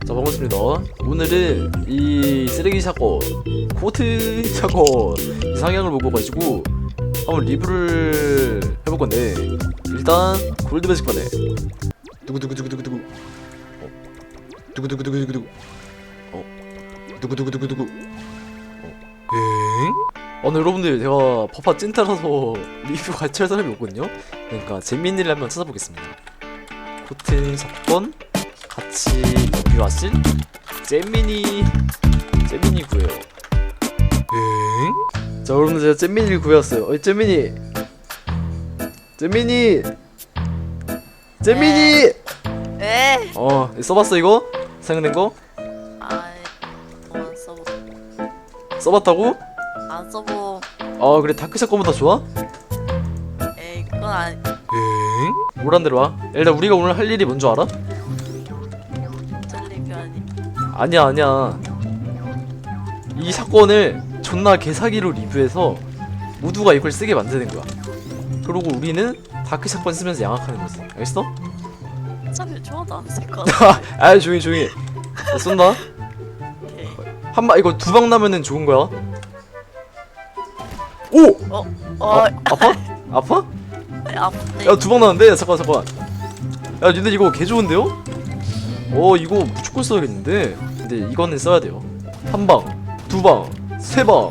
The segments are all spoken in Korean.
자 반갑습니다. 오늘은 이 쓰레기 사건 코트 사건 이상향을 먹어가지고 한번 리뷰를 해볼 건데 일단 골드 베스트 판에 두구두구두구두구두구. 어. 두구두구두구두구두구 어. 두구두구두구두구. 어. 엥? 아, 근데 여러분들 제가 파파 찐따라서 리뷰 같이 할 사람이 없거든요? 그러니까 재밌는 일을 한번 찾아보겠습니다. 코튼 사건 같이 리뷰하실 잼미니 잼미니 구해요 엥? 자 여러분들 제가 잼미니를 구해왔어요 어이 잼미니 잼미니 잼미니 에? 어 써봤어 이거? 사용된 거? 아이 안 써보 써봤다고? 안 써보 아 그래 다크샷건보다 좋아? 에이 그건 아니 엥? 오란 대로 와 일단 우리가 오늘 할 일이 뭔지 알아? 아니 아니야 아니야 이 사건을 존나 개사기로 리뷰해서 모두가 이걸 쓰게 만드는 거야 그리고 우리는 다크 사건 쓰면서 양악하는 거지 알겠어? 어차피 좋아도 안쓸거 아 조용히 조용히 자, 쏜다 오케이 한방 이거 두 방 나면은 좋은 거야 오! 어? 아, 어? 아파? 아파? 아픈데 야두 방 나는데 잠깐 잠깐 야 근데 이거 개 좋은데요? 어 이거 무조건 써야겠는데 근데 이거는 써야 돼요 한 방, 두 방, 세 방.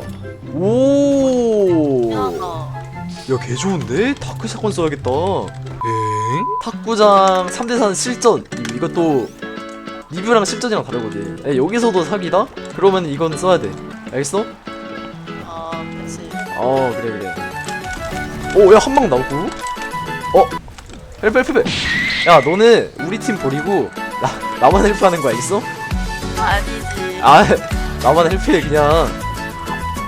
오. 야, 개 좋은데? 다크 샷건 써야겠다. 엥? 탁구장 3대4 실전. 이- 이것도 리뷰랑 실전이랑 다르거든. 에, 여기서도 사기다? 그러면 이건 써야 돼. 알겠어? 아 그치 어, 그래, 그래. 오, 야, 한 방 나오고. 어? 헬프, 헬프, 헬프. 야, 너는 우리 팀 버리고, 나, 나만 헬프하는 거 알겠어? 아니지 아, 나만 헬프해, 그냥.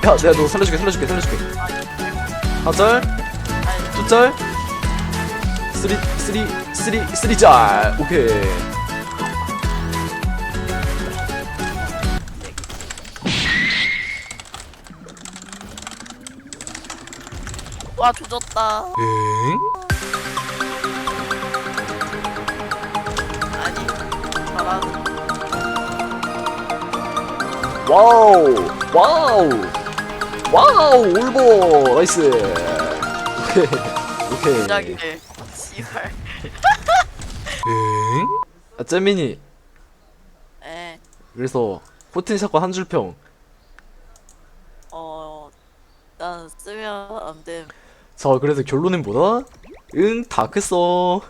야, 내가 너 살려줄게, 살려줄게, 살려줄게. 한 짤, 아니 두 짤, 쓰리, 쓰리, 쓰리, 쓰리 짤. 오케이. 와 조졌다 엥? 와우, 와우, 와우, 올보, 나이스. 오케이, 오케이. 시작이래 씨발 엥? 아, 잼민이. 에 그래서 코튼 사건 한 줄 평. 어, 난 쓰면 안 돼. 자, 그래서 결론은 뭐다? 응, 다크 써.